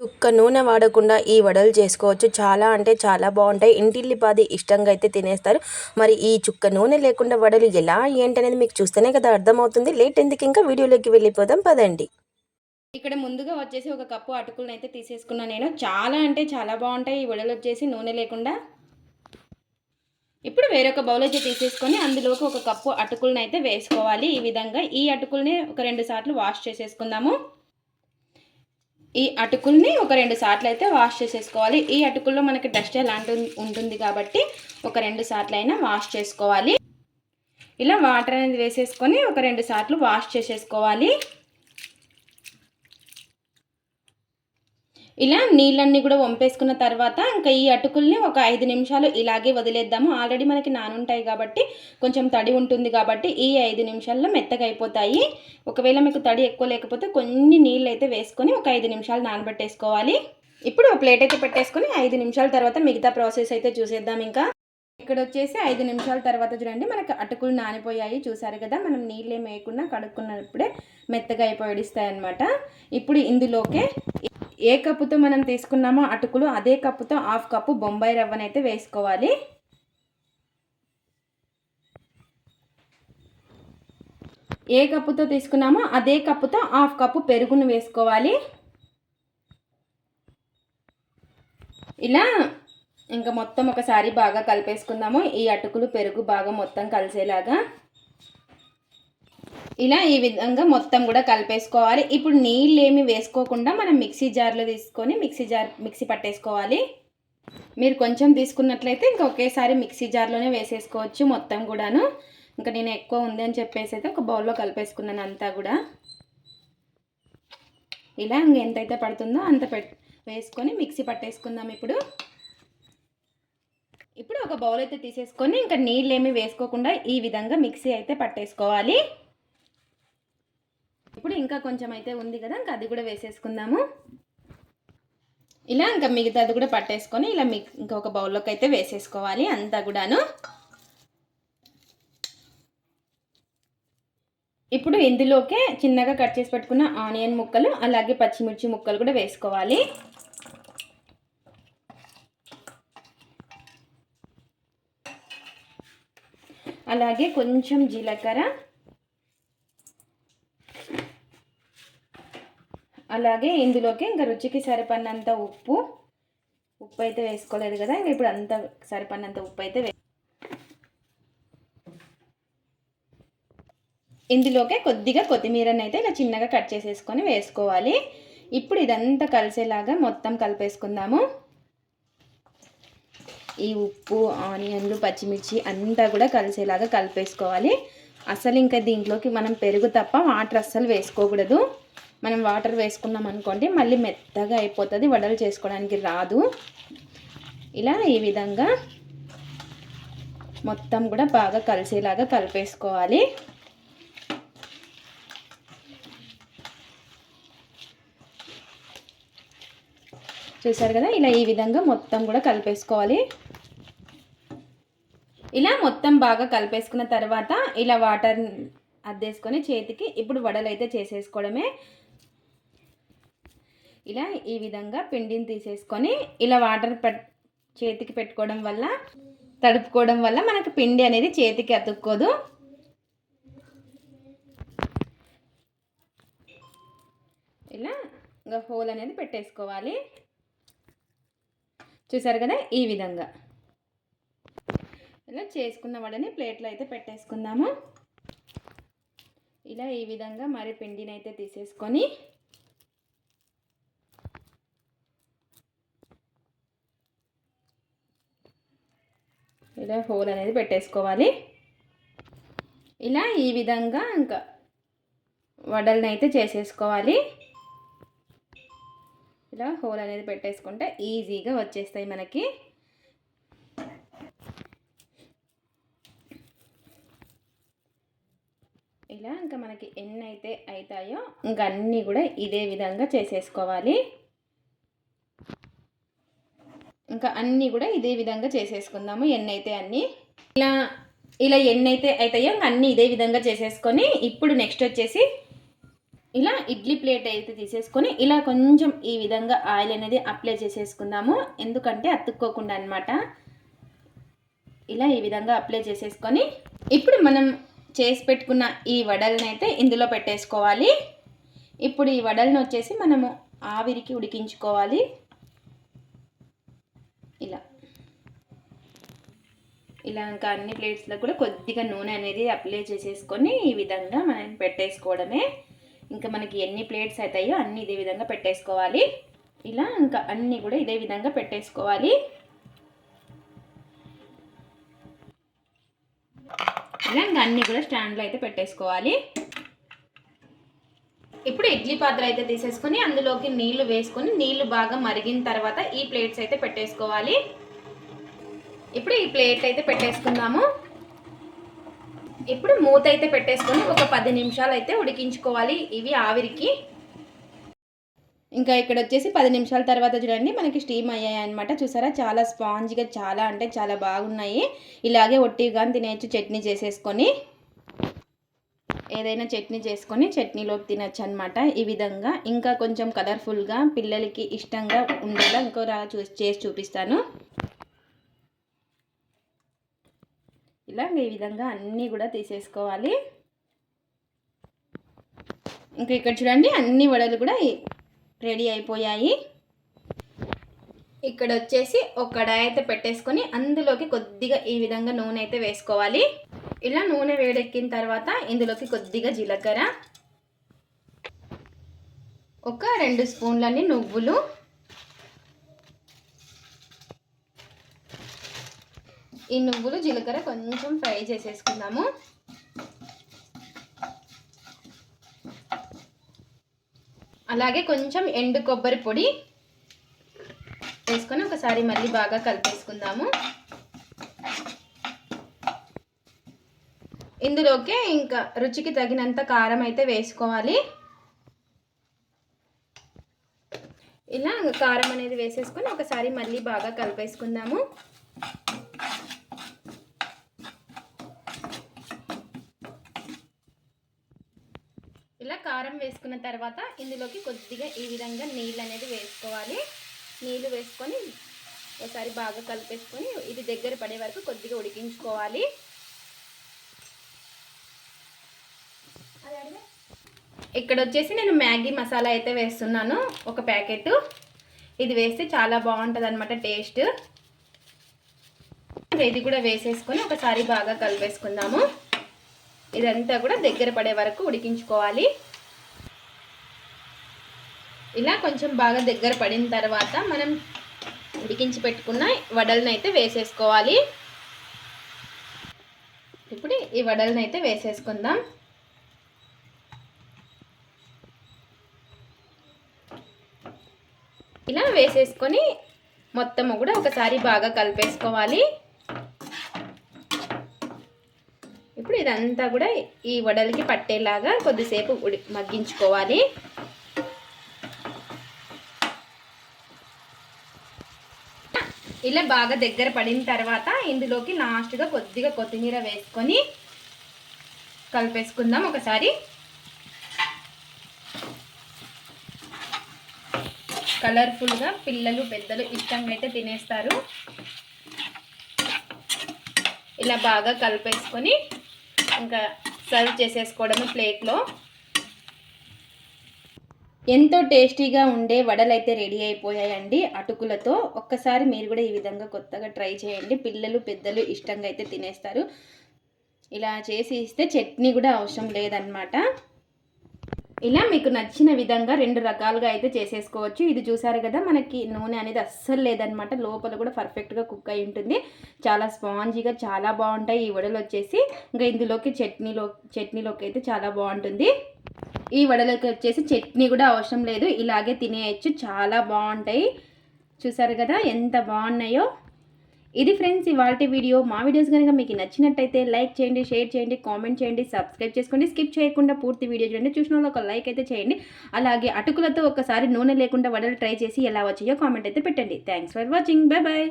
చుక్క నూనె వాడకుండా ఈ వడలు చేసుకోవచ్చు. చాలా అంటే చాలా బాగుంటాయి. ఇంటిల్లిపాది ఇష్టంగా అయితే తినేస్తారు. మరి ఈ చుక్క నూనె లేకుండా వడలు ఎలా? ఏంటనేది మీకు చూస్తేనే కదా అర్థమవుతుంది. లేట్ ఎందుకు ఇంకా వీడియోలోకి వెళ్ళిపోదాం. పదండి. ఇక్కడ ముందుగా వచ్చేసి ఒక కప్పు అటుకులను అయితే తీసేసుకున్నాను నేను. చాలా అంటే చాలా బాగుంటాయి ఈ వడలు వచ్చేసి నూనె లేకుండా. ఇప్పుడు వేరొక బౌల్ అయితే తీసేసుకొని అందులోకి ఒక కప్పు అటుకులను అయితే వేసుకోవాలి. ఈ విధంగా ఈ అటుకుల్ని ఒక రెండు సార్లు వాష్ చేసేసుకుందాము. ఈ అటుకుల్ని ఒక రెండు సార్లు అయితే వాష్ చేసేసుకోవాలి. ఈ అటుకుల్లో మనకి డస్ట్ ఎలాంటి ఉంటుంది కాబట్టి ఒక రెండు సార్లు అయినా వాష్ చేసుకోవాలి. ఇలా వాటర్ అనేది వేసేసుకొని ఒక రెండు సార్లు వాష్ చేసేసుకోవాలి. ఇలా నీళ్ళన్నీ కూడా వంపేసుకున్న తర్వాత ఇంకా ఈ అటుకుల్ని ఒక ఐదు నిమిషాలు ఇలాగే వదిలేద్దాము. ఆల్రెడీ మనకి నానుంటాయి కాబట్టి కొంచెం తడి ఉంటుంది కాబట్టి ఈ ఐదు నిమిషాల్లో మెత్తగా అయిపోతాయి. ఒకవేళ మీకు తడి ఎక్కువ లేకపోతే కొన్ని నీళ్ళు అయితే వేసుకొని ఒక ఐదు నిమిషాలు నానబెట్టేసుకోవాలి. ఇప్పుడు ప్లేట్ అయితే పెట్టేసుకొని ఐదు నిమిషాల తర్వాత మిగతా ప్రాసెస్ అయితే చూసేద్దాం ఇంకా. ఇక్కడ వచ్చేసి ఐదు నిమిషాల తర్వాత చూడండి మనకి అటుకులు నానిపోయాయి. చూసారు కదా మనం నీళ్ళు ఏమి వేయకుండా కడుక్కున్నప్పుడే మెత్తగా అయిపోయిస్తాయి అనమాట ఇప్పుడు ఇందులోకే ఏ కప్పుతో మనం తీసుకున్నామో అటుకులు అదే కప్పుతో హాఫ్ కప్పు బొంబాయి రవ్వనైతే వేసుకోవాలి. ఏ కప్పుతో తీసుకున్నామో అదే కప్పుతో హాఫ్ కప్పు పెరుగును వేసుకోవాలి. ఇలా ఇంకా మొత్తం ఒకసారి బాగా కలిపేసుకుందాము. ఈ అటుకులు పెరుగు బాగా మొత్తం కలిసేలాగా. ఇలా ఈ విధంగా మొత్తం కూడా కలిపేసుకోవాలి. ఇప్పుడు నీళ్ళు ఏమి వేసుకోకుండా మనం మిక్సీ జార్లో తీసుకొని మిక్సీ జార్ మిక్సీ పట్టేసుకోవాలి. మీరు కొంచెం తీసుకున్నట్లయితే ఇంకా ఒకేసారి మిక్సీ జార్లోనే వేసేసుకోవచ్చు మొత్తం కూడాను. ఇంకా నేను ఎక్కువ ఉంది అని చెప్పేసి అయితే ఒక బౌల్లో కలిపేసుకున్నాను అంతా కూడా. ఇలా ఇంక ఎంతైతే పడుతుందో అంత పెట్ వేసుకొని మిక్సీ పట్టేసుకుందాం ఇప్పుడు. ఇప్పుడు ఒక బౌల్ అయితే తీసేసుకొని ఇంకా నీళ్ళు ఏమి వేసుకోకుండా ఈ విధంగా మిక్సీ అయితే పట్టేసుకోవాలి. ఇప్పుడు ఇంకా కొంచెం అయితే ఉంది కదా ఇంకా అది కూడా వేసేసుకుందాము. ఇలా ఇంకా మిగతాది కూడా పట్టేసుకొని ఇలా మీ ఇంకొక బౌల్లోకి అయితే వేసేసుకోవాలి అంతా కూడాను. ఇప్పుడు ఇందులోకే చిన్నగా కట్ చేసి పెట్టుకున్న ఆనియన్ ముక్కలు అలాగే పచ్చిమిర్చి ముక్కలు కూడా వేసుకోవాలి. అలాగే కొంచెం జీలకర్ర అలాగే ఇందులోకి ఇంకా రుచికి సరిపడినంత ఉప్పు. ఉప్పు అయితే వేసుకోలేదు కదా ఇంకా ఇప్పుడు అంత సరిపడినంత ఉప్పు అయితే వే ఇందులోకే కొద్దిగా కొత్తిమీరని అయితే ఇలా చిన్నగా కట్ చేసేసుకొని వేసుకోవాలి. ఇప్పుడు ఇదంతా కలిసేలాగా మొత్తం కలిపేసుకుందాము. ఈ ఉప్పు ఆనియన్లు పచ్చిమిర్చి అంతా కూడా కలిసేలాగా కలిపేసుకోవాలి. అసలు ఇంకా దీంట్లోకి మనం పెరుగు తప్ప వాటర్ అస్సలు వేసుకోకూడదు. మనం వాటర్ వేసుకున్నాం అనుకోండి మళ్ళీ మెత్తగా అయిపోతుంది వడలు చేసుకోవడానికి రాదు. ఇలా ఈ విధంగా మొత్తం కూడా బాగా కలిసేలాగా కలిపేసుకోవాలి. చూసారు కదా ఇలా ఈ విధంగా మొత్తం కూడా కలిపేసుకోవాలి. ఇలా మొత్తం బాగా కలిపేసుకున్న తర్వాత ఇలా వాటర్ అద్దేసుకొని చేతికి ఇప్పుడు వడలు అయితే చేసేసుకోవడమే. ఇలా ఈ విధంగా పిండిని తీసేసుకొని ఇలా వాటర్ పెట్ చేతికి పెట్టుకోవడం వల్ల తడుపుకోవడం వల్ల మనకు పిండి అనేది చేతికి అతుక్కోదు. ఇలా ఇంకా హోల్ అనేది పెట్టేసుకోవాలి. చూసారు కదా ఈ విధంగా. ఇలా చేసుకున్న వాడని ప్లేట్లో అయితే పెట్టేసుకుందాము. ఇలా ఈ విధంగా మరి పిండిని అయితే తీసేసుకొని ఇలా హోల్ అనేది పెట్టేసుకోవాలి. ఇలా ఈ విధంగా ఇంకా వడల్ని అయితే చేసేసుకోవాలి. ఇలా హోల్ అనేది పెట్టేసుకుంటే ఈజీగా వచ్చేస్తాయి మనకి. ఇలా ఇంకా మనకి ఎన్ని అయితే అవుతాయో ఇంకా అన్నీ కూడా ఇదే విధంగా చేసేసుకోవాలి. ఇంకా అన్నీ కూడా ఇదే విధంగా చేసేసుకుందాము. ఎన్ని అయితే అన్నీ ఇలా ఇలా ఎన్నైతే అవుతాయో ఇంకా అన్నీ ఇదే విధంగా చేసేసుకొని ఇప్పుడు నెక్స్ట్ వచ్చేసి ఇలా ఇడ్లీ ప్లేట్ అయితే తీసేసుకొని ఇలా కొంచెం ఈ విధంగా ఆయిల్ అనేది అప్లై చేసేసుకుందాము. ఎందుకంటే అతుక్కోకుండా అనమాట ఇలా ఈ విధంగా అప్లై చేసేసుకొని ఇప్పుడు మనం చేసి పెట్టుకున్న ఈ వడల్ని అయితే ఇందులో పెట్టేసుకోవాలి. ఇప్పుడు ఈ వడల్ని వచ్చేసి మనము ఆవిరికి ఉడికించుకోవాలి ఇలా ఇలా ఇంకా అన్ని ప్లేట్స్లో కూడా కొద్దిగా నూనె అనేది అప్లై చేసేసుకొని ఈ విధంగా మనం పెట్టేసుకోవడమే. ఇంకా మనకి ఎన్ని ప్లేట్స్ అవుతాయో అన్నీ ఇదే విధంగా పెట్టేసుకోవాలి. ఇలా ఇంకా అన్నీ కూడా ఇదే విధంగా పెట్టేసుకోవాలి. ఇలా ఇంకా అన్నీ కూడా స్టాండ్లో అయితే పెట్టేసుకోవాలి. ఇప్పుడు ఇడ్లీ పాత్ర అయితే తీసేసుకొని అందులోకి నీళ్ళు వేసుకొని నీళ్ళు బాగా మరిగిన తర్వాత ఈ ప్లేట్స్ అయితే పెట్టేసుకోవాలి. ఇప్పుడు ఈ ప్లేట్ అయితే పెట్టేసుకుందాము. ఇప్పుడు మూత అయితే పెట్టేసుకొని ఒక పది నిమిషాలు అయితే ఉడికించుకోవాలి ఇవి ఆవిరికి. ఇంకా ఇక్కడ వచ్చేసి పది నిమిషాల తర్వాత చూడండి మనకి స్టీమ్ అయ్యాయి అనమాట చూసారా? చాలా స్పాంజ్గా చాలా అంటే చాలా బాగున్నాయి. ఇలాగే ఒట్టిగా తినేయచ్చు చట్నీ చేసేసుకొని. ఏదైనా చట్నీ చేసుకొని చట్నీలోకి తినచ్చు అనమాట ఈ విధంగా. ఇంకా కొంచెం కలర్ఫుల్గా పిల్లలకి ఇష్టంగా ఉండేలా ఇంకో చూ చేసి చూపిస్తాను. ఇలా ఈ విధంగా అన్నీ కూడా తీసేసుకోవాలి. ఇంకా ఇక్కడ చూడండి అన్ని వడలు కూడా రెడీ అయిపోయాయి. ఇక్కడ వచ్చేసి ఒక కడాయి అయితే పెట్టేసుకొని అందులోకి కొద్దిగా ఈ విధంగా నూనె అయితే వేసుకోవాలి. ఇలా నూనె వేడెక్కిన తర్వాత ఇందులోకి కొద్దిగా జీలకర్ర ఒక రెండు స్పూన్లన్నీ నువ్వులు ఈ నువ్వులు జీలకర్ర కొంచెం ఫ్రై చేసేసుకుందాము. అలాగే కొంచెం ఎండు కొబ్బరి పొడి వేసుకొని ఒకసారి మళ్ళీ బాగా కలిపేసుకుందాము. ఇందులోకే ఇంకా రుచికి తగినంత కారం అయితే వేసుకోవాలి. ఇలా కారం అనేది వేసేసుకొని ఒకసారి మళ్ళీ బాగా కలిపేసుకుందాము. ఇలా కారం వేసుకున్న తర్వాత ఇందులోకి కొద్దిగా ఈ విధంగా నీళ్ళు అనేది వేసుకోవాలి. నీళ్ళు వేసుకొని ఒకసారి బాగా కలిపేసుకొని ఇది దగ్గర పడే వరకు కొద్దిగా ఉడికించుకోవాలి. ఇక్కడ వచ్చేసి నేను మ్యాగీ మసాలా అయితే వేస్తున్నాను ఒక ప్యాకెట్. ఇది వేస్తే చాలా బాగుంటుంది అనమాట టేస్ట్. ఇది కూడా వేసేసుకొని ఒకసారి బాగా కలిపేసుకుందాము. ఇదంతా కూడా దగ్గర పడే వరకు ఉడికించుకోవాలి. ఇలా కొంచెం బాగా దగ్గర పడిన తర్వాత మనం ఉడికించి పెట్టుకున్న వడలను అయితే వేసేసుకోవాలి. ఇప్పుడు ఈ వడలను అయితే వేసేసుకుందాం. ఇలా వేసేసుకొని మొత్తము కూడా ఒకసారి బాగా కలిపేసుకోవాలి ఇప్పుడు ఇదంతా కూడా ఈ వడలకి పట్టేలాగా కొద్దిసేపు ఉడి మగ్గించుకోవాలి. ఇలా బాగా దగ్గర పడిన తర్వాత ఇందులోకి లాస్ట్గా కొద్దిగా కొత్తిమీర వేసుకొని కలిపేసుకుందాం ఒకసారి. కలర్ఫుల్గా పిల్లలు పెద్దలు ఇష్టంగా అయితే తినేస్తారు. ఇలా బాగా కలిపేసుకొని ఇంకా సర్వ్ చేసేసుకోవడమే ప్లేట్లో. ఎంతో టేస్టీగా ఉండే వడలు అయితే రెడీ అయిపోయాయండి అటుకులతో. ఒక్కసారి మీరు కూడా ఈ విధంగా కొత్తగా ట్రై చేయండి. పిల్లలు పెద్దలు ఇష్టంగా అయితే తినేస్తారు. ఇలా చేసి ఇస్తే చట్నీ కూడా అవసరం లేదనమాట ఇలా మీకు నచ్చిన విధంగా రెండు రకాలుగా అయితే చేసేసుకోవచ్చు. ఇది చూసారు కదా మనకి నూనె అనేది అస్సలు లేదనమాట. లోపల కూడా పర్ఫెక్ట్గా కుక్ అయి ఉంటుంది. చాలా స్పాంజీగా చాలా బాగుంటాయి ఈ వడలు వచ్చేసి ఇంకా ఇందులోకి చట్నీలో చట్నీలోకి అయితే చాలా బాగుంటుంది. ఈ వడలకి వచ్చేసి చట్నీ కూడా అవసరం లేదు. ఇలాగే తినేయచ్చు. చాలా బాగుంటాయి. చూసారు కదా ఎంత బాగున్నాయో. ఇది ఫ్రెండ్స్ ఇవాళ వీడియో. మా వీడియోస్ కనుక మీకు నచ్చినట్టయితే లైక్ చేయండి షేర్ చేయండి కామెంట్ చేయండి సబ్స్క్రైబ్ చేసుకోండి. స్కిప్ చేయకుండా పూర్తి వీడియో చూడండి. చూసిన ఒక లైక్ అయితే చేయండి. అలాగే అటుకులతో ఒకసారి నూనె లేకుండా వడలు ట్రై చేసి ఎలా వచ్చాయో కామెంట్ అయితే పెట్టండి. Thanks for watching. Bye bye